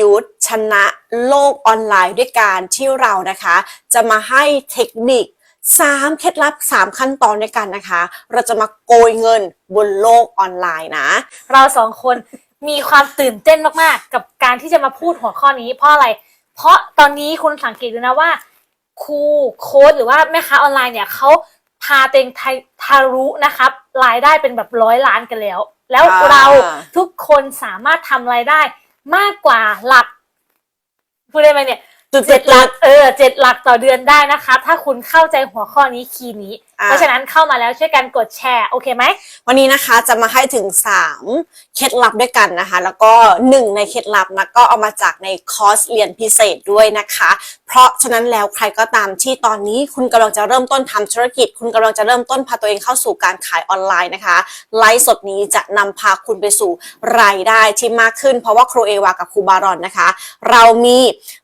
ยุทธชนะโลกออนไลน์ด้วยการที่เรานะคะ จะมาให้เทคนิค3เคล็ดลับ 3 ขั้นตอนด้วยกันนะคะ เราจะมาโกยเงินบนโลกออนไลน์นะ เราสองคนมีความตื่นเต้นมากๆ กับการที่จะมาพูดหัวข้อนี้เพราะอะไร เพราะตอนนี้คุณสังเกตดูนะว่าครูโค้ดหรือว่าแม่ค้าออนไลน์เนี่ยเขาพาเต็งไทยทารุนะครับรายได้เป็นแบบร้อยล้านกันแล้ว แล้วอ่าเราทุกคนสามารถทำรายได้ มากกว่าหลักพูดได้ไหมเนี่ย จุดเจ็ดหหลัลัก กเออเจ็ดหลักต่อเดือนได้นะครับถ้าคุณเข้าใจหัวข้อนี้คีย์นี้ อ่าเพราะฉะนั้นเข้ามาแล้วช่วยกันกดแชร์ โอเคไหม วันนี้นะคะจะมาให้ถึง 3 เคล็ดลับด้วยกันนะคะ แล้วก็ 1 ในเคล็ดลับนะก็เอามาจากในคอร์สเรียนพิเศษด้วยนะคะ เพราะฉะนั้นแล้วใครก็ตามที่ตอนนี้คุณกำลังจะเริ่มต้นทำธุรกิจ คุณกำลังจะเริ่มต้นพาตัวเองเข้าสู่การขายออนไลน์นะคะ ไลฟ์สดนี้จะนำพาคุณไปสู่รายได้ที่มากขึ้น เพราะว่าครูเอวากับครูบารอนนะคะ เรามีอ่า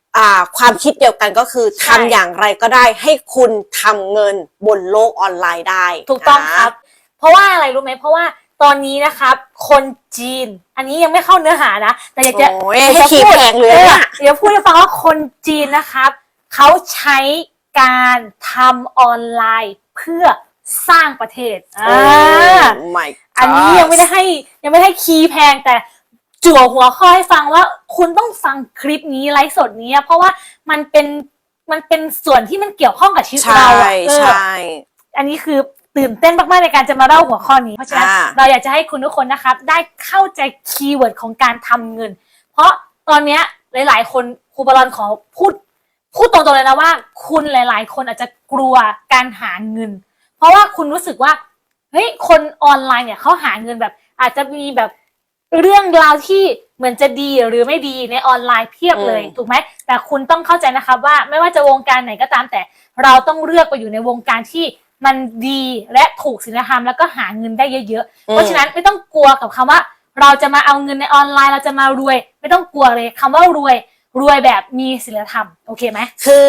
ความคิดเดียวกันก็คือใช่ทำอย่างไรก็ได้ให้คุณทำเงินบนโลกออนไลน์ได้ ถูกต้องนะครับ เพราะว่าอะไรรู้ไหมเพราะว่าตอนนี้นะครับ คนจีน อันนี้ยังไม่เข้าเนื้อหานะ แต่อยากจะโอ้ยอยากให้จะขีดพูดแพงเลยอออะเดี๋ยวพูดให้ฟังว่าคนจีนนะครับเขาใช้การทำออนไลน์เพื่อสร้างประเทศอ่า my อันนี้ยังไม่ได้ให้ยังไม่ได้ให้คีย์แพงแต่ จั่วหัวข้อให้ฟังว่าคุณต้องฟังคลิปนี้ไลฟ์สดนี้เพราะว่ามันเป็นมันเป็นส่วนที่มันเกี่ยวข้องกับชีวิตใช่เราอะเออใช่ อันนี้คือตื่นเต้นมากๆในการจะมาเล่าหัวข้อนี้ เพราะฉะนั้นอ่า เราอยากจะให้คุณทุกคนนะครับ ได้เข้าใจคีย์เวิร์ดของการทำเงิน เพราะตอนเนี้ยหลาย ๆ คนครูบอลอนขอพูดพูดตรงๆเลยนะว่า คุณหลาย ๆ คนอาจจะกลัวการหาเงิน เพราะว่าคุณรู้สึกว่าเฮ้ยคนออนไลน์เนี่ยเขาหาเงินแบบ อาจจะมีแบบ เรื่องราวที่เหมือนจะดีหรือไม่ดีในออนไลน์เพียบเลยอืม ถูกไหมแต่คุณต้องเข้าใจนะครับว่าไม่ว่าจะวงการไหนก็ตามแต่ เราต้องเลือกไปอยู่ในวงการที่มันดีและถูกศีลธรรมแล้วก็หาเงินได้เยอะๆเพราะฉะนั้นไม่ต้องกลัวกับคำว่า เราจะมาเอาเงินในออนไลน์เราจะมารวย ไม่ต้องกลัวเลยคำว่ารวยรวยแบบมีศีลธรรมโอเคไหม คือ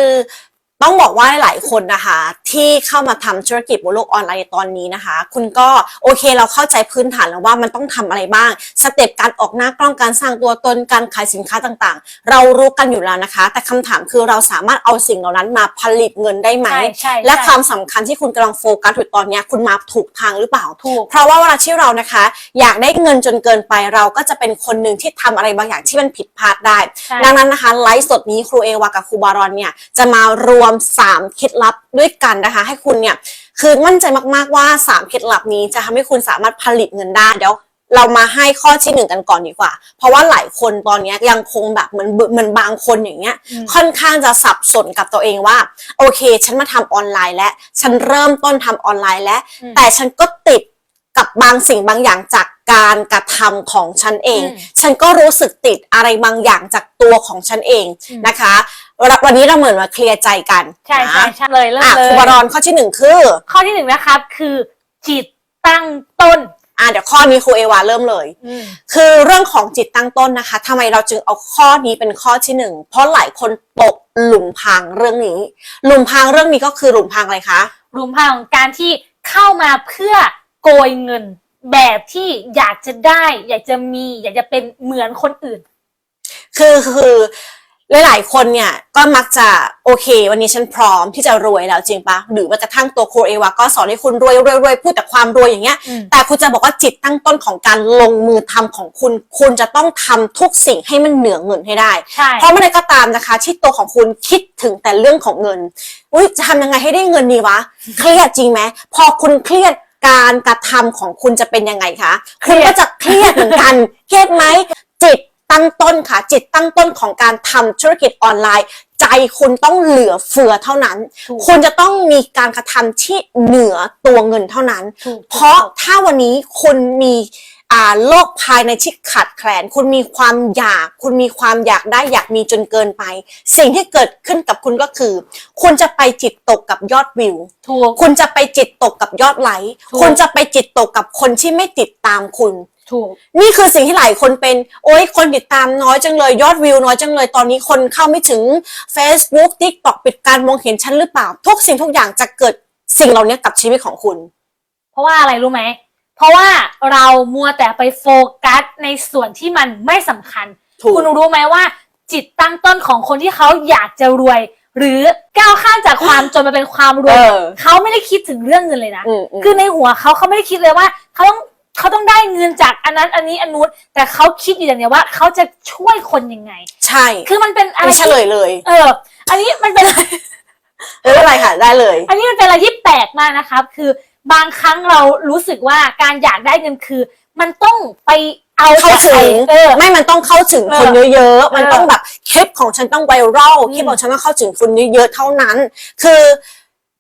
ต้องบอกว่าหลายคนนะคะ ที่เข้ามาทำธุรกิจบนโลกออนไลน์ในตอนนี้นะคะ คุณก็โอเคเราเข้าใจพื้นฐานแล้วว่ามันต้องทำอะไรบ้าง สเต็ปการออกหน้ากล้องการสร้างตัวตนการขายสินค้าต่างๆ เรารู้กันอยู่แล้วนะคะ แต่คำถามคือเราสามารถเอาสิ่งเหล่านั้นมาผลิตเงินได้ไหมใช่ใช่และใช่ความสำคัญที่คุณกำลังโฟกัสอยู่ตอนเนี้ยคุณมาถูกทางหรือเปล่าถูกเพราะว่าเวลาที่เรานะคะ อยากได้เงินจนเกินไปเราก็จะเป็นคนหนึ่งที่ทำอะไรบางอย่างที่มันผิดพลาดได้ใช่ดังนั้นนะคะไลฟ์สดนี้ครูเอวากับครูบารอนเนี่ยจะมารวม3 เคล็ดลับด้วยกันนะคะ ให้คุณเนี่ยคือมั่นใจมากๆว่า 3 เคล็ดลับนี้จะทำให้คุณสามารถผลิตเงินได้เดี๋ยวเรามาให้ข้อที่หนึ่งกันก่อนดีกว่า เพราะว่าหลายคนตอนเนี้ยยังคงแบบเหมือนเหมือนบางคนอย่างเงี้ยอืมค่อนข้างจะสับสนกับตัวเองว่า โอเค ฉันมาทำออนไลน์แล้วฉันเริ่มต้นทำออนไลน์แล้วอืมแต่ฉันก็ติดกับบางสิ่งบางอย่างจาก การกระทำของฉันเองอืมฉันก็รู้สึกติดอะไรบางอย่างจากตัวของฉันเองอืมนะคะวันวันนี้เราเหมือนมาเคลียร์ใจกันใช่ใช่นะใช่เลยเริ่มอะเลครูยบารอนข้อที่หนึ่งคือ ข้อที่หนึ่งนะครับ คือจิตตั้งต้นอะเดี๋ยวข้อนี้ครูเอวาเริ่มเลยอืมคือเรื่องของจิตตั้งต้นนะคะทำไมเราจึงเอาข้อนี้เป็นข้อที่หนึ่งเพราะหลายคนตกหลุมพรางเรื่องนี้ หลุมพรางเรื่องนี้ก็คือหลุมพรางอะไรคะรูมพาของการที่เข้ามาเพื่อโกยเงิน แบบที่อยากจะได้ อยากจะมี อยากจะเป็นเหมือนคนอื่น คือคือหลายๆคนเนี่ยก็มักจะโอเค วันนี้ฉันพร้อมที่จะรวยแล้วจริงปะหรือแม้กระทั่งตัวครูเอวาก็สอนให้คุณรวยรวยรวยพูดแต่ความรวยอย่างเงี้ย อืม แต่คุณจะบอกว่าจิตตั้งต้นของการลงมือทำของคุณ คุณจะต้องทำทุกสิ่งให้มันเหนือเงินให้ได้ ใช่ เพราะเมื่อใดก็ตามนะคะ ที่ตัวของคุณคิดถึงแต่เรื่องของเงิน อุ้ยจะทำยังไงให้ได้เงินดีวะ เครียดจริงไหมพอคุณเครียด การกระทำของคุณจะเป็นยังไงคะคุณก็จะเครียดเหมือนกัน เครียดไหมจิตตั้งต้นค่ะ จิตตั้งต้นของการทำธุรกิจออนไลน์ ใจคุณต้องเหลือเฟือเท่านั้นถูกคุณจะต้องมีการกระทำที่เหนือตัวเงินเท่านั้นถูกเพราะถ้าวันนี้คุณมีอ่า โลกภายในที่ขาดแคลน คุณมีความอยาก คุณมีความอยากได้อยากมีจนเกินไป สิ่งที่เกิดขึ้นกับคุณก็คือ คุณจะไปจิตตกกับยอดวิว ถูก คุณจะไปจิตตกกับยอดไลค์ถูก คุณจะไปจิตตกกับคนที่ไม่ติดตามคุณ ถูก นี่คือสิ่งที่หลายคนเป็น โอ้ยคนติดตามน้อยจังเลย ยอดวิวน้อยจังเลย ตอนนี้คนเข้าไม่ถึง Facebook TikTok ปิดการมองเห็นฉันหรือเปล่า ทุกสิ่งทุกอย่างจะเกิดสิ่งเหล่านี้กับชีวิตของคุณ เพราะว่าอะไรรู้ไหม เพราะว่าเรามัวแต่ไปโฟกัสในส่วนที่มันไม่สำคัญ ถูก คุณรู้ไหมว่า จิตตั้งต้นของคนที่เขาอยากจะรวย หรือก้าวข้ามจากความจนมาเป็นความรวยเออเขาไม่ได้คิดถึงเรื่องเงินเลยนะ อืมอืมคือในหัวเขาเขาไม่ได้คิดเลยว่าเขาต้องเขาต้องได้เงินจากอันนั้นอันนี้อันนู้นแต่เขาคิดอยู่อย่างเดียวว่าเขาจะช่วยคนยังไง ใช่คือมันเป็นอะไรไม่เฉลที่ยเลยเออ อันนี้มันเป็นไม่เป็นไรค่ะได้เลย อันนี้มันเป็นอะไรที่แปลกมากนะครับ คือ บางครั้งเรารู้สึกว่าการอยากได้เงินคือ มันต้องไปเอาเข้าจากถึใครงเออไม่มันต้องเข้าถึงคนเออเยอะๆ มันเออต้องแบบคลิปของฉันต้องไวรัลอืมคลิปของฉันต้องเข้าถึงคนเยอะๆเท่านั้น คือ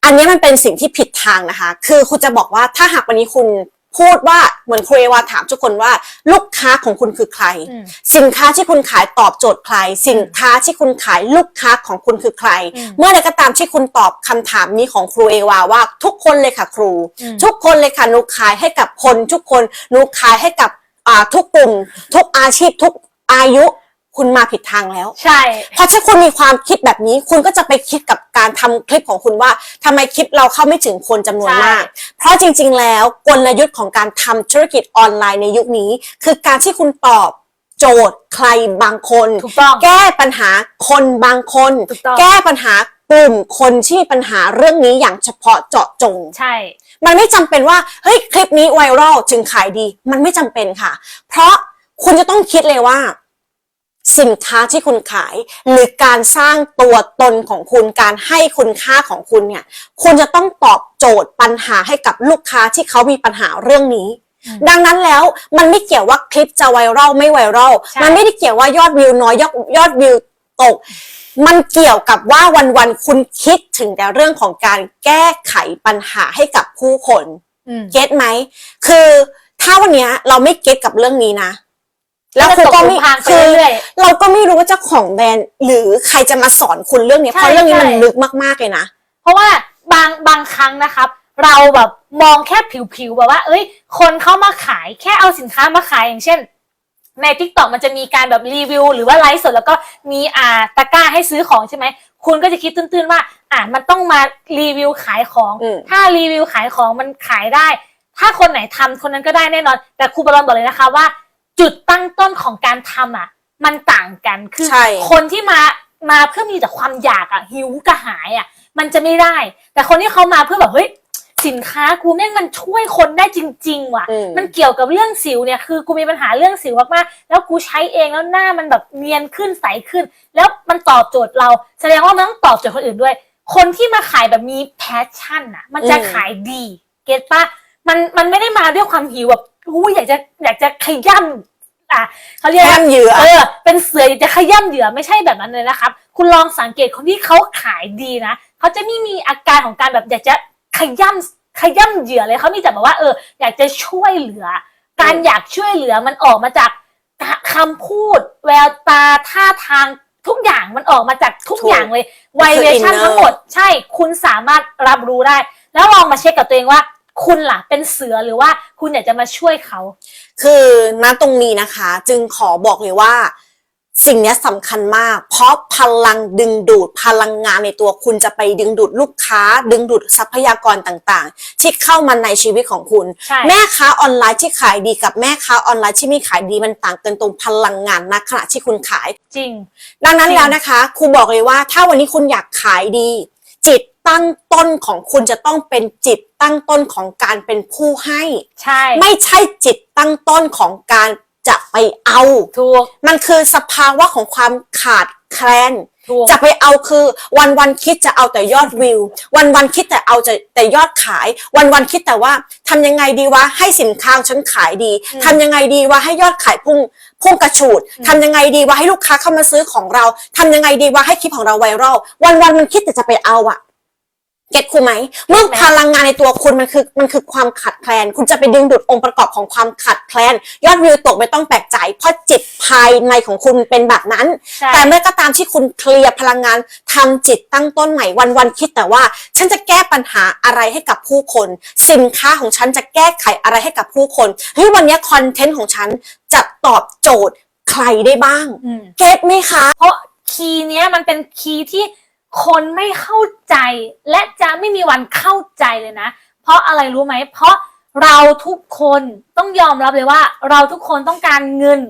อันนี้มันเป็นสิ่งที่ผิดทางนะคะ คือคุณจะบอกว่าถ้าหากวันนี้คุณ พูดว่าเหมือนครูเอวาถามทุกคนว่าลูกค้าของคุณคือใครอืมสินค้าที่คุณขายตอบโจทย์ใคร สินค้าที่คุณขายลูกค้าของคุณคือใครอืมเมื่อใดก็ตามที่คุณตอบคำถามนี้ของครูเอวาว่าทุกคนเลยค่ะครูอืมทุกคนเลยค่ะหนูขายให้กับคน ทุกคนหนูขายให้กับอ่าทุกกลุ่ม ทุกอาชีพทุกอายุ คุณมาผิดทางแล้ว ใช่ เพราะถ้าคุณมีความคิดแบบนี้ คุณก็จะไปคิดกับการทำคลิปของคุณว่าทำไมคลิปเราเข้าไม่ถึงคนจำนวนมาก เพราะจริงๆ แล้วกลยุทธ์ของการทำธุรกิจออนไลน์ในยุคนี้ คือการที่คุณตอบโจทย์ใครบางคน ถูกต้อง แก้ปัญหาคนบางคน ถูกต้อง แก้ปัญหากลุ่มคนที่มีปัญหาเรื่องนี้อย่างเฉพาะเจาะจง ใช่ มันไม่จำเป็นว่าเฮ้ยคลิปนี้ไวรัลถึงขายดี มันไม่จำเป็นค่ะ เพราะคุณจะต้องคิดเลยว่า สินค้าที่คุณขาย หรือการสร้างตัวตนของคุณการให้คุณค่าของคุณเนี่ยคุณจะต้องตอบโจทย์ปัญหาให้กับลูกค้าที่เขามีปัญหาเรื่องนี้อืมดังนั้นแล้วมันไม่เกี่ยวว่าคลิปจะไวรัลไม่ไวรัลใช่มันไม่ได้เกี่ยวว่ายอดวิวน้อยยอดยอดวิวตก มันเกี่ยวกับว่าวันๆคุณคิดถึงแต่เรื่องของการแก้ไขปัญหาให้กับผู้คนอืมเก็ตไหมคือถ้าวันเนี้ยเราไม่เก็ตกับเรื่องนี้นะ แล้วคุณก็ไม่จะตกหลุมพรางไปคือเรื่อยเราก็ไม่รู้ว่าเจ้าของแบรนด์หรือใครจะมาสอนคุณเรื่องเนี้ยใช่เพราะเรื่องนี้มันใช่ ลึกมากๆเลยนะ เพราะว่าบางบางครั้งนะครับ เราแบบมองแค่ผิวๆแบบว่า เอ้ย คนเข้ามาขายแค่เอาสินค้ามาขายอย่างเช่น ใน t ิ k t o k มันจะมีการแบบรีวิว หรือว่าไลฟ์สดแล้วก็มีอ่าตะกร้าให้ซื้อของใช่ไหม คุณก็จะคิดตื้นๆว่า อ่ามันต้องมารีวิวขายของ อืม ถ้ารีวิวขายของมันขายได้ ถ้าคนไหนทำคนนั้นก็ได้แน่นอน แต่ครูบอลบอกเลยนะคะว่า จุดตั้งต้นของการทำอะ มันต่างกันคือใช่ คนที่มามาเพื่อมีแต่ความอยากอะหิวกระหายอะ มันจะไม่ได้ แต่คนที่เขามาเพื่อแบบเฮ้ยสินค้ากูแม่งมันช่วยคนได้จริง ๆ ว่ะ อืม มันเกี่ยวกับเรื่องสิวเนี่ยคือกูมีปัญหาเรื่องสิวมากๆแล้วกูใช้เองแล้วหน้ามันแบบเนียนขึ้นใสขึ้น แล้วมันตอบโจทย์เรา แสดงว่ามันต้องตอบโจทย์คนอื่นด้วย คนที่มาขายแบบมีแพชชั่นอะมันจะอืม ขายดี เก็ตปะมันมันไม่ได้มาด้วยความหิวแบบอู้อยากจะอยากจะขย้ำ อะเขาเรียกแค่ว่าเหยื่อ เออเป็นเสือจะขย้ำเหยื่อไม่ใช่แบบนั้นเลยนะครับ คุณลองสังเกตคนที่เขาขายดีนะเขาจะไม่มีอาการของการแบบอยากจะขย้ำขย้ำเหยื่อเลยเขามีแต่แบบว่าเออ อยากจะช่วยเหลือ การอยากช่วยเหลือมันออกมาจากคำพูด แววตาท่าทางทุกอย่างมันออกมาจากทุกถูกอย่างเลยไวเรชั่น inner ทั้งหมด ใช่คุณสามารถรับรู้ได้ แล้วลองมาเช็คกับตัวเองว่า คุณล่ะเป็นเสือหรือว่าคุณอยากจะมาช่วยเขา คือณตรงนี้นะคะ จึงขอบอกเลยว่า สิ่งเนี้ยสำคัญมาก เพราะพลังดึงดูดพลังงานในตัวคุณจะไปดึงดูดลูกค้า ดึงดูดทรัพยากรต่างๆ ที่เข้ามาในชีวิตของคุณใช่แม่ค้าออนไลน์ที่ขายดีกับแม่ค้าออนไลน์ที่ไม่ขายดีมันต่างกันตรงพลังงานณขณะที่คุณขายจริง ดังนั้นจริงแล้วนะคะครูบอกเลยว่า ถ้าวันนี้คุณอยากขายดี จิต ตั้งต้นของคุณจะต้องเป็นจิตตั้งต้นของการเป็นผู้ให้ ใช่ ไม่ใช่จิตตั้งต้นของการจะไปเอา ถูก มันคือสภาวะของความขาดแคลน ถูก จะไปเอาคือวันวันๆคิดจะเอาแต่ยอดวิว วันวันๆคิดแต่เอาแต่แต่ยอดขาย วันวันๆคิดแต่ว่าทำยังไงดีวะให้สินค้าของฉันขายดีอืมทำยังไงดีวะให้ยอดขายพุ่งพุ่งกระฉูดอืมทำยังไงดีวะให้ลูกค้าเข้ามาซื้อของเราทำยังไงดีวะให้คลิปของเราไวรัลวันวันๆมันคิดแต่จะไปเอาอะ เก็ตคุณไหมเมื่อพลังงานในตัวคุณมันคือมันคือความขัดแคลน คุณจะไปดึงดูดองค์ประกอบของความขัดแคลน ยอดวิวตกไม่ต้องแปลกใจ เพราะจิตภายในของคุณมันเป็นแบบนั้น ใช่ แต่เมื่อก็ตามที่คุณเคลียร์พลังงานทำจิตตั้งต้นใหม่วันๆคิดแต่ว่า ฉันจะแก้ปัญหาอะไรให้กับผู้คน สินค้าของฉันจะแก้ไขอะไรให้กับผู้คนเฮ้ยวันนี้คอนเทนต์ของฉันจะตอบโจทย์ใครได้บ้างอืม เก็ตไหมคะ เพราะคีย์เนี้ยมันเป็นคีย์ที่ คนไม่เข้าใจ และจะไม่มีวันเข้าใจเลยนะ เพราะอะไรรู้ไหม เพราะเราทุกคนต้องยอมรับเลยว่า เราทุกคนต้องการเงิน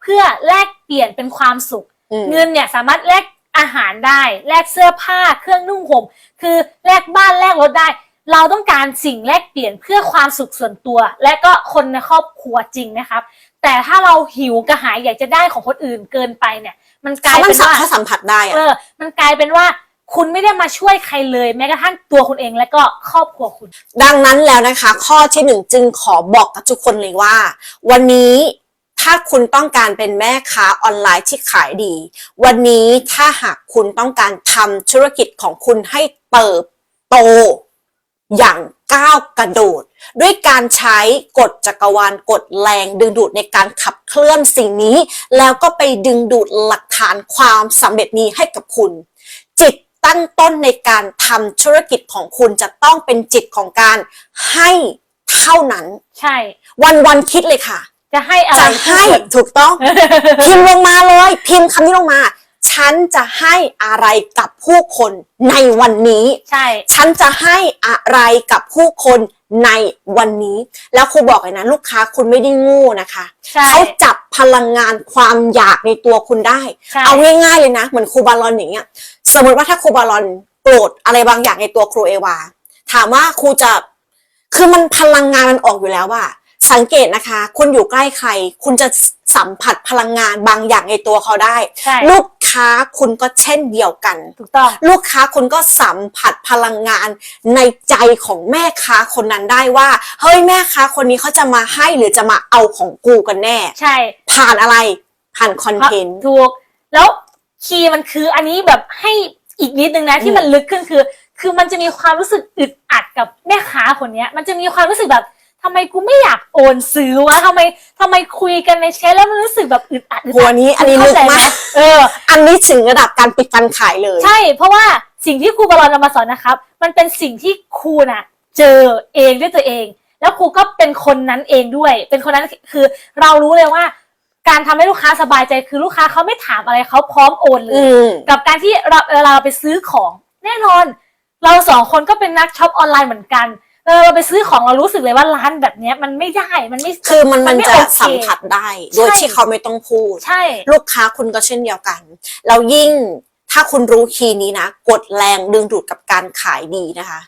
เพื่อแลกเปลี่ยนเป็นความสุข อืม เงินเนี่ยสามารถแลกอาหารได้ แลกเสื้อผ้าเครื่องนุ่งห่มคือแลกบ้านแลกรถได้ เราต้องการสิ่งแลกเปลี่ยนเพื่อความสุขส่วนตัว และก็คนในครอบครัวจริงนะครับ แต่ถ้าเราหิวกระหายอยากจะได้ของคนอื่นเกินไปเนี่ย มันกลายเขามัเป็นนสัมว่า เขาสัมผัสได้อะ เออมันกลายเป็นว่า คุณไม่ได้มาช่วยใครเลย แม้กระทั่งตัวคุณเองและก็ครอบครัวคุณ ดังนั้นแล้วนะคะ ข้อที่หนึ่งจึงขอบอกกับทุกคนเลยว่า วันนี้ถ้าคุณต้องการเป็นแม่ค้าออนไลน์ที่ขายดี วันนี้ถ้าหากคุณต้องการทำธุรกิจของคุณให้เติบโตอย่างก้าวกระโดด ด้วยการใช้กฎจักรวาลกฎแรงดึงดูดในการขับเคลื่อนสิ่งนี้ แล้วก็ไปดึงดูดหลักฐานความสำเร็จนี้ให้กับคุณ จิต ตั้งต้นในการทำธุรกิจของคุณจะต้องเป็นจิตของการให้เท่านั้น ใช่ วันวันๆคิดเลยค่ะ จะให้อะไรจะให้ถูกต้อง พิมพ์ลงมาเลย พิมพ์คำนี้ลงมา ฉันจะให้อะไรกับผู้คนในวันนี้ ใช่ ฉันจะให้อะไรกับผู้คน ในวันนี้ แล้วครูบอกเลยนะ ลูกค้าคุณไม่ได้โงูนะคะใช่เขาจับพลังงานความอยากในตัวคุณได้ ใช่ เอาง่ายๆเลยนะ เหมือนครูบาลอนอย่างเงี้ย สมมติว่าถ้าครูบาลอนโกรธอะไรบางอย่างในตัวครูเอวา ถามว่าครูจะ คือมันพลังงานมันออกอยู่แล้วว่า สังเกตนะคะ คุณอยู่ใกล้ใคร คุณจะสัมผัสพลังงานบางอย่างในตัวเขาได้ ใช่ ลูก ค้าคุณก็เช่นเดียวกัน ถูกต้อง ลูกค้าคุณก็สัมผัสพลังงานในใจของแม่ค้าคนนั้นได้ว่า เฮ้ยแม่ค้าคนนี้เขาจะมาให้หรือจะมาเอาของกูกันแน่ ใช่ ผ่านอะไร ผ่านคอนเทนต์ ถูก แล้วคีย์มันคืออันนี้แบบให้อีกนิดนึงนะที่อืมมันลึกขึ้นคือ คือมันจะมีความรู้สึกอึดอัดกับแม่ค้าคนเนี้ย มันจะมีความรู้สึกแบบ ทำไมกูไม่อยากโอนซื้อวะทำไมทำไมคุยกันในแชทแล้วมันรู้สึกแบบอึดอัดอึดหัวอัดนี้อันนี้เข้ลึกใจไหมากเออ อันนี้ถึงระดับการปิดการขายเลย ใช่ เพราะว่าสิ่งที่ครูบอลนำมาสอนนะครับ มันเป็นสิ่งที่ครูน่ะ เจอเองด้วยตัวเอง แล้วครูก็เป็นคนนั้นเองด้วย เป็นคนนั้นคือเรารู้เลยว่า การทำให้ลูกค้าสบายใจคือลูกค้าเขาไม่ถามอะไรเขาพร้อมโอนเลอืยมกับการที่เราเวลาเราไปซื้อของแน่นอน เราสองคนก็เป็นนักช็อปออนไลน์เหมือนกัน เออเราไปซื้อของเรารู้สึกเลยว่าร้านแบบเนี้ยมันไม่ได้มันไม่คือมันมันไจะโอเคสัมผัสได้ โดยใช่ที่เขาไม่ต้องพูด ใช่ ลูกค้าคุณก็เช่นเดียวกันแล้วยิ่งถ้าคุณรู้คีย์นี้นะ กดแรงดึงดูดกับการขายดีนะคะ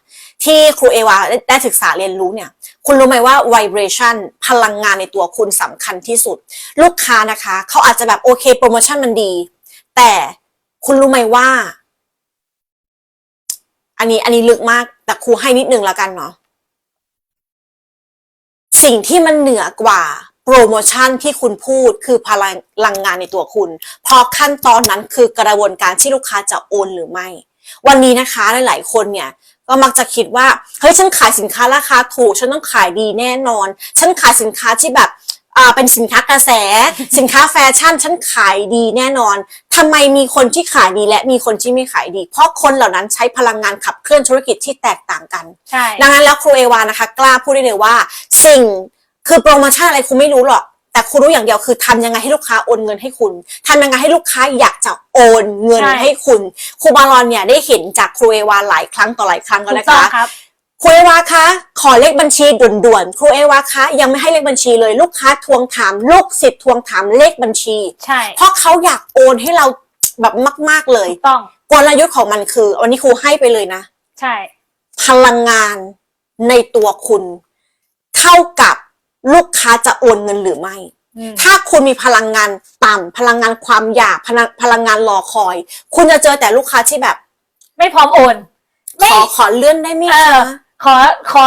ที่ครูเอวาได้ได้ศึกษาเรียนรู้เนี่ย คุณรู้ไหมว่า vibration พลังงานในตัวคุณสำคัญที่สุด ลูกค้านะคะ เขาอาจจะแบบโอเคโปรโมชั่นมันดี แต่คุณรู้ไหมว่า อันนี้อันนี้ลึกมาก แต่ครูให้นิดนึงแล้วกันเนาะ สิ่งที่มันเหนือกว่าโปรโมชั่นที่คุณพูดคือพลังงานในตัวคุณเพราะขั้นตอนนั้นคือกระบวนการที่ลูกค้าจะโอนหรือไม่ วันนี้นะคะหลาย ๆ คนเนี่ยก็มักจะคิดว่าเฮ้ยฉันขายสินค้าราคาถูก ฉันต้องขายดีแน่นอน ฉันขายสินค้าที่แบบอ่าเป็นสินค้ากระแส สินค้าแฟชั่นฉันขายดีแน่นอนทำไมมีคนที่ขายดีและมีคนที่ไม่ขายดี เพราะคนเหล่านั้นใช้พลังงานขับเคลื่อนธุรกิจที่แตกต่างกัน ใช่ ดังนั้นแล้วครูเอวานะคะ กล้าพูดได้เลยว่า สิ่งคือโปรโมชั่นอะไรครูไม่รู้หรอก แต่ครูรู้อย่างเดียวคือทำยังไงให้ลูกค้าโอนเงินให้คุณทำยังไงให้ลูกค้าอยากจะโอนเงินใช่ให้คุณครูบาลอนเนี่ยได้เห็นจากครูเอวาหลายครั้งต่อหลายครั้งแล้วถูกนะต้องคะครับครูเอวาคะขอเลขบัญชีด่วนๆครูเอวาคะยังไม่ให้เลขบัญชีเลยลูกค้าทวงถามลูกศิษย์ทวงถามเลขบัญชีใช่เพราะเขาอยากโอนให้เราแบบมาก ๆเลยถูกต้องกลยุทธ์ของมันคือวันนี้ครูให้ไปเลยนะ ใช่ พลังงานในตัวคุณ เท่ากับลูกค้าจะโอนเงินหรือไม่อืมถ้าคุณมีพลังงานต่ำพลังงานความอยากพลังพลังงานรอคอย คุณจะเจอแต่ลูกค้าที่แบบไม่พร้อมโอนขไม่อขอเลื่อนได้ไหมเอคะอขอขอ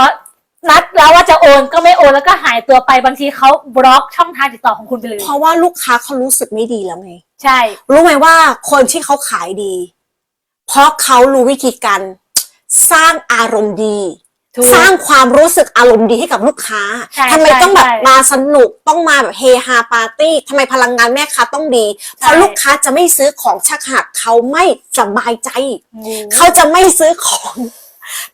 นัดแล้วว่าจะโอนก็ไม่โอนแล้วก็หายตัวไปบางทีเขาบล็อกช่องทางติดต่อของคุณไปเลย เพราะว่าลูกค้าเขารู้สึกไม่ดีแล้วไง ใช่ รู้ไหมว่าคนที่เขาขายดี เพราะเขารู้วิธีการสร้างอารมณ์ดี ถูกสร้างความรู้สึกอารมณ์ดีให้กับลูกค้าใช่ทำไมใช่ต้องแบบใช่ มาสนุกต้องมาแบบเฮฮาปาร์ตี้ทำไมพลังงานแม่ค้าต้องดี เพราะใช่ลูกค้าจะไม่ซื้อของชักหากเขาไม่สบายใจงูเขาจะไม่ซื้อของ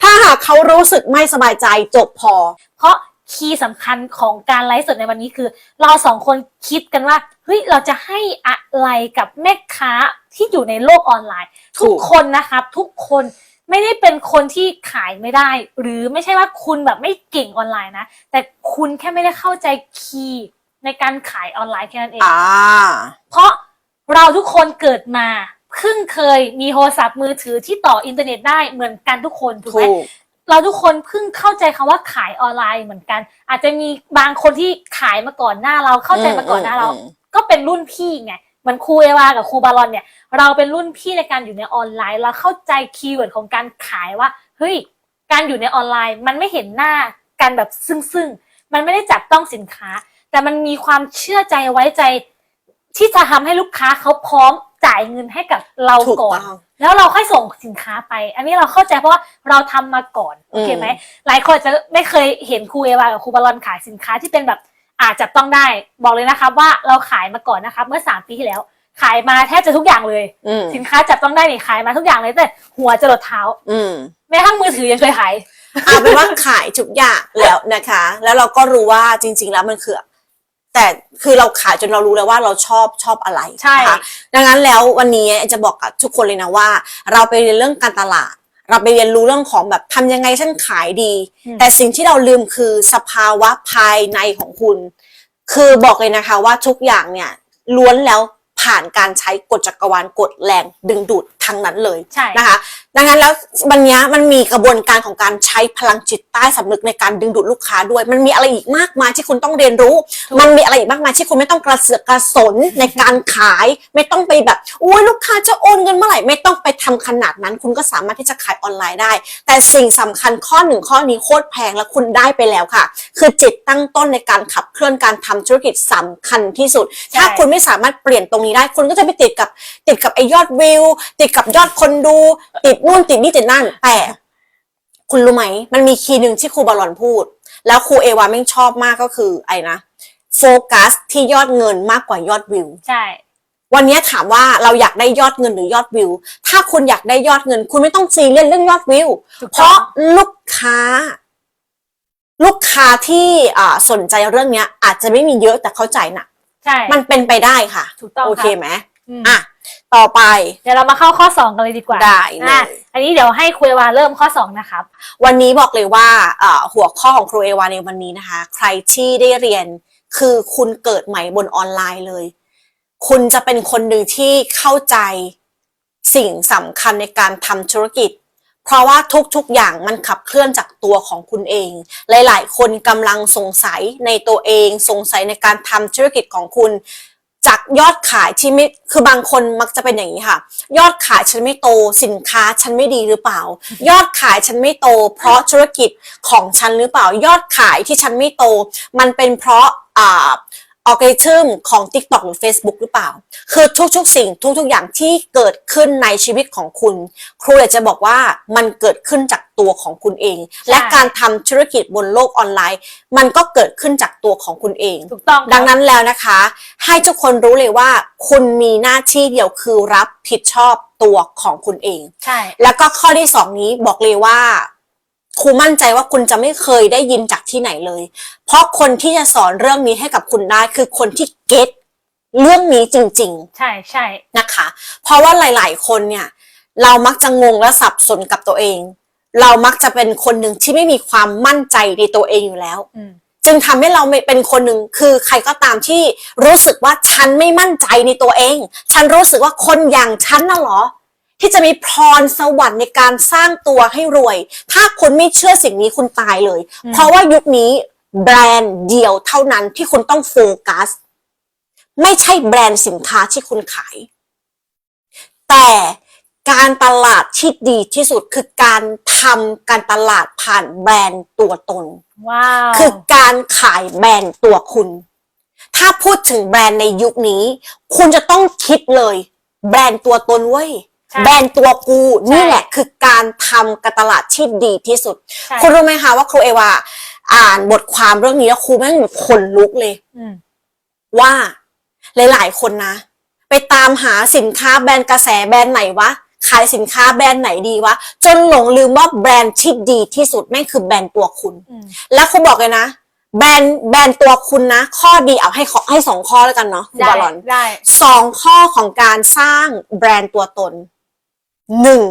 ถ้าหากเขารู้สึกไม่สบายใจจบพอ เพราะคีย์สำคัญของการไลฟ์สดในวันนี้คือ เราสองคนคิดกันว่าเฮ้ยเราจะให้อะไรกับแม่ค้าที่อยู่ในโลกออนไลน์ ถูทุกกคนนะครับ ทุกคน ไม่ได้เป็นคนที่ขายไม่ได้ หรือไม่ใช่ว่าคุณแบบไม่เก่งออนไลน์นะ แต่คุณแค่ไม่ได้เข้าใจคีย์ในการขายออนไลน์แค่นั้นเอง อ่า เพราะเราทุกคนเกิดมาเพิ่งเคยมีโทรศัพท์มือถือที่ต่ออินเทอร์เน็ตได้เหมือนกันทุกคนถูกไหมถูก เราทุกคนเพิ่งเข้าใจคำว่าขายออนไลน์เหมือนกัน อาจจะมีบางคนที่ขายมาก่อนหน้าเราเข้าใจมาก่อนหน้าเรา อืมก็เป็นรุ่นพี่ไงเห มือนครูเอวากับครูบาลอนเนี่ย เราเป็นรุ่นพี่ในการอยู่ในออนไลน์ เราเข้าใจคีย์เวิร์ดของการขายว่า เฮ้ย การอยู่ในออนไลน์ มันไม่เห็นหน้ากันแบบซึ่งซึ่งๆมันไม่ได้จับต้องสินค้า แต่มันมีความเชื่อใจไว้ใจ ที่จะทำให้ลูกค้าเขาพร้อมจ่ายเงินให้กับเราถูกก่อนต้องแล้วเราค่อยส่งสินค้าไป อันนี้เราเข้าใจเพราะว่าเราทำมาก่อนโอเคไหมหลายคนจะไม่เคยเห็นครูเอวากับครูบาลอนขายสินค้าที่เป็นแบบ อาจจับต้องได้บอกเลยนะครับว่าเราขายมาก่อนนะครับเมื่อสามปีที่แล้ว ขายมาแทบจะทุกอย่างเลย อืมสินค้าจับต้องได้นี่ขายมาทุกอย่างเลยแต่หัวจะหลดเท้า อืม แม้กระทั่งมือถือยังเคยขาย เอาเป็นว่าขายทุกอย่างแล้วนะคะ แล้วเราก็รู้ว่าจริง ๆ แล้วมันคือแต่คือเราขายจนเรารู้แล้วว่าเราชอบชอบอะไรใช่ นะคะดังนั้นแล้ววันนี้จะบอกกับทุกคนเลยนะว่า เราไปเรียนเรื่องการตลาด เราไปเรียนรู้เรื่องของแบบทำยังไงฉันขายดีอืมแต่สิ่งที่เราลืมคือสภาวะภายในของคุณ คือบอกเลยนะคะว่าทุกอย่างเนี่ยล้วนแล้วผ่านการใช้กฎจักรวาลกฎแรงดึงดูด ทั้งนั้นเลยใช่นะคะ ดังนั้นแล้ววันนี้มันมีกระบวนการของการใช้พลังจิตใต้สำนึกในการดึงดูดลูกค้าด้วย มันมีอะไรอีกมากมายที่คุณต้องเรียนรู้ มันมีอะไรอีกมากมายที่คุณไม่ต้องกระเสือกกระสนในการขาย ไม่ต้องไปแบบอุ้ยลูกค้าจะโอนเงินเมื่อไหร่ไม่ต้องไปทำขนาดนั้น คุณก็สามารถที่จะขายออนไลน์ได้ แต่สิ่งสำคัญข้อหนึ่งข้อนี้โคตรแพงแล้วคุณได้ไปแล้วค่ะ คือจิตตั้งต้นในการขับเคลื่อนการทำธุรกิจสำคัญที่สุดใช่ถ้าคุณไม่สามารถเปลี่ยนตรงนี้ได้ คุณก็จะไปติดกับติดกับไอยอดวิวติดกับยอดคนดูติดนู่นติดนี่ติดนั่น แต่คุณรู้ไหม มันมีคีย์หนึ่งที่ครูบอลลอนพูด แล้วครูเอวาแม่งชอบมากก็คือไอ้นะโฟกัสที่ยอดเงินมากกว่ายอดวิว ใช่ วันนี้ถามว่าเราอยากได้ยอดเงินหรือยอดวิว ถ้าคุณอยากได้ยอดเงิน คุณไม่ต้องซีเรียสเรื่องยอดวิวถูกเพต้องราะลูกค้า ลูกค้าที่อ่าสนใจเรื่องเนี้ย อาจจะไม่มีเยอะแต่เข้าใจนะใช่ มันเป็นไปได้ค่ะ ถูกต้องโอเคค่ะไหมอืมอะ ต่อไป เดี๋ยวเรามาเข้าข้อสองกันเลยดีกว่าได้เลย อะอันนี้เดี๋ยวให้ครูเอวาเริ่มข้อสองนะครับ วันนี้บอกเลยว่าเอ่อหัวข้อของครูเอวาในวันนี้นะคะ ใครที่ได้เรียนคือคุณเกิดใหม่บนออนไลน์เลย คุณจะเป็นคนหนึ่งที่เข้าใจสิ่งสำคัญในการทำธุรกิจ เพราะว่าทุกๆอย่างมันขับเคลื่อนจากตัวของคุณเอง หลายๆ คนกำลังสงสัยในตัวเอง สงสัยในการทำธุรกิจของคุณ จากยอดขายที่ไม่คือบางคนมักจะเป็นอย่างนี้ค่ะ ยอดขายฉันไม่โตสินค้าฉันไม่ดีหรือเปล่า ยอดขายฉันไม่โต เพราะธุรกิจของฉันหรือเปล่ายอดขายที่ฉันไม่โต มันเป็นเพราะ อ่าออ g เ r ทึมของ TikTok หรือ Facebook หรือเปล่า คือทุกๆ สิ่งทุกๆ อย่างที่เกิดขึ้นในชีวิตของคุณ ครูอยากจะบอกว่ามันเกิดขึ้นจากตัวของคุณเอง และการทำธุรกิจบนโลกออนไลน์ มันก็เกิดขึ้นจากตัวของคุณเอง ถูกต้องครับดังนั้นแล้วนะคะ ให้ทุกคนรู้เลยว่า คุณมีหน้าที่เดียวคือรับผิดชอบตัวของคุณเอง ใช่ แล้วก็ข้อที่สองนี้บอกเลยว่า ครูมั่นใจว่าคุณจะไม่เคยได้ยินจากที่ไหนเลย เพราะคนที่จะสอนเรื่องนี้ให้กับคุณได้คือคนที่เก็ตเรื่องนี้จริง ๆ ใช่ใช่นะคะ เพราะว่าหลาย ๆ คนเนี่ย เรามักจะงงและสับสนกับตัวเอง เรามักจะเป็นคนหนึ่งที่ไม่มีความมั่นใจในตัวเองอยู่แล้วอืมจึงทำให้เราไม่เป็นคนหนึ่งคือใครก็ตามที่รู้สึกว่าฉันไม่มั่นใจในตัวเอง ฉันรู้สึกว่าคนอย่างฉันน่ะเหรอ ที่จะมีพรสวรรค์ในการสร้างตัวให้รวย ถ้าคุณไม่เชื่อสิ่งนี้คุณตายเลยอืมเพราะว่ายุคนี้แบรนด์เดียวเท่านั้นที่คุณต้องโฟกัส ไม่ใช่แบรนด์สินค้าที่คุณขาย แต่การตลาดที่ดีที่สุดคือการทำการตลาดผ่านแบรนด์ตัวตนว้าวคือการขายแบรนด์ตัวคุณ ถ้าพูดถึงแบรนด์ในยุคนี้ คุณจะต้องคิดเลย แบรนด์ตัวตนเว้ยใช่ แบรนด์ตัวกูใช่นี่แหละคือการทำการตลาดที่ดีที่สุดใช่คุณรู้ไหมคะว่าครูเอวาอ่านบทความเรื่องนี้แล้วครูแม่งขนลุกเลยอืมว่าหลาย ๆ คนนะ ไปตามหาสินค้าแบรนด์กระแสแบรนด์ไหนวะขายสินค้าแบรนด์ไหนดีวะ จนหลงลืมว่าแบรนด์ที่ดีที่สุดแม่งคือแบรนด์ตัวคุณอืมแล้วครูบอกเลยนะแบรนด์แบรนด์ตัวคุณนะ ข้อดีเอาให้ขอให้สองข้อแล้วกันเนาะคุณได้บอลลอนได้สองข้อของการสร้างแบรนด์ตัวตน หนึ่ง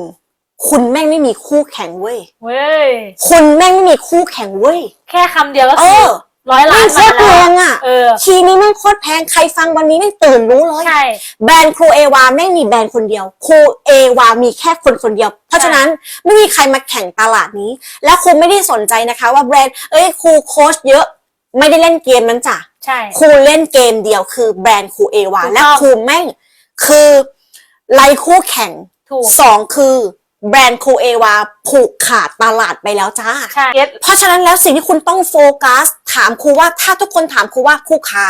คุณแม่งไม่มีคู่แข่งเว้ย เว้ย คุณแม่งไม่มีคู่แข่งเว้ย แค่คำเดียวก็เอคืออ ร้อยล้าไม่นโคมาตรแพแล้วงอะเออ คีย์นี้ไม่งโคตรแพงใครฟังวันนี้ไม่ตื่นรู้เลย ใช่ แบรนด์ครูเอวาไม่มีแบรนด์คนเดียวครูเอวามีแค่คนคนเดียว เพราะฉะนั้นไม่มีใครมาแข่งตลาดนี้ แล้วครูไม่ได้สนใจนะคะว่าแบรนด์เอ้ยครูโค้ชเยอะ ไม่ได้เล่นเกมนั้นจ้ะใช่ ครูเล่นเกมเดียวคือแบรนด์ครูเอวาถูกต้อง และครูแม่งคือไล่คู่แข่ง ถูก สองคือแบรนด์ครูเอวาผูกขาดตลาดไปแล้วจ้า ใช่เก็ตเพราะฉะนั้นแล้วสิ่งที่คุณต้องโฟกัส ถามครูว่าถ้าทุกคนถามครูว่าครูขา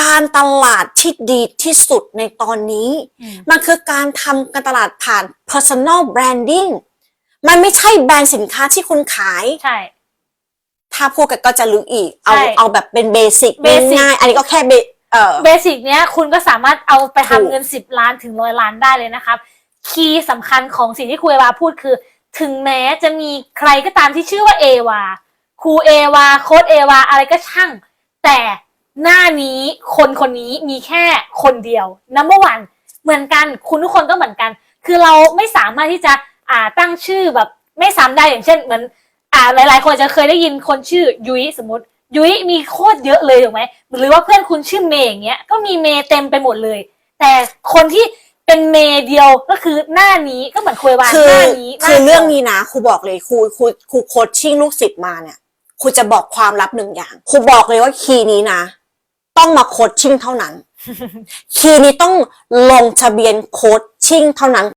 การตลาดที่ดีที่สุดในตอนนี้อืมมันคือการทำการตลาดผ่าน personal branding มันไม่ใช่แบรนด์สินค้าที่คุณขาย ใช่ ถ้าพูดกันก็จะลึกอีก เอาใช่เอาแบบเป็นเบสิก Basic ง่ายๆอันนี้ก็แค่เบ เอ่อเบสิกเนี้ยคุณก็สามารถเอาไปถูทำกเงินสิบล้านถึงร้อยล้านได้เลยนะครับ คีย์สำคัญของสิ่งที่ครูเอวาพูดคือ ถึงแม้จะมีใครก็ตามที่ชื่อว่าเอวาครูเอวาโค้ดเอวาอะไรก็ช่าง แต่หน้านี้คนคนนี้มีแค่คนเดียวนัมเบอร์วันเหมือนกันคุณทุกคนก็เหมือนกัน คือเราไม่สามารถที่จะอ่าตั้งชื่อแบบไม่ซ้ำได้อย่างเช่นเหมือน อ่าหลายๆ คนจะเคยได้ยินคนชื่อยุ้ยสมมติ ยุ้ยมีโคตรเยอะเลยถูกไหมหรือว่าเพื่อนคุณชื่อเมย์อย่างเงี้ยก็มีเมย์เต็มไปหมดเลย แต่คนที่เป็นเมย์เดียวก็คือหน้านี้ก็เหมือนคุยวานคือหน้านี้หน้าคือเรื่องดียวนี้นะครูบอกเลยครูครูครูโคชชิ่งลูกศิษย์มาเนี่ยครูจะบอกความลับหนึ่งอย่างครูบอกเลยว่าคีย์นี้นะ ต้องมาโคชชิ่งเท่านั้น คีย์นี้ต้องลงทะเบียนโคชชิ่งเท่านั้น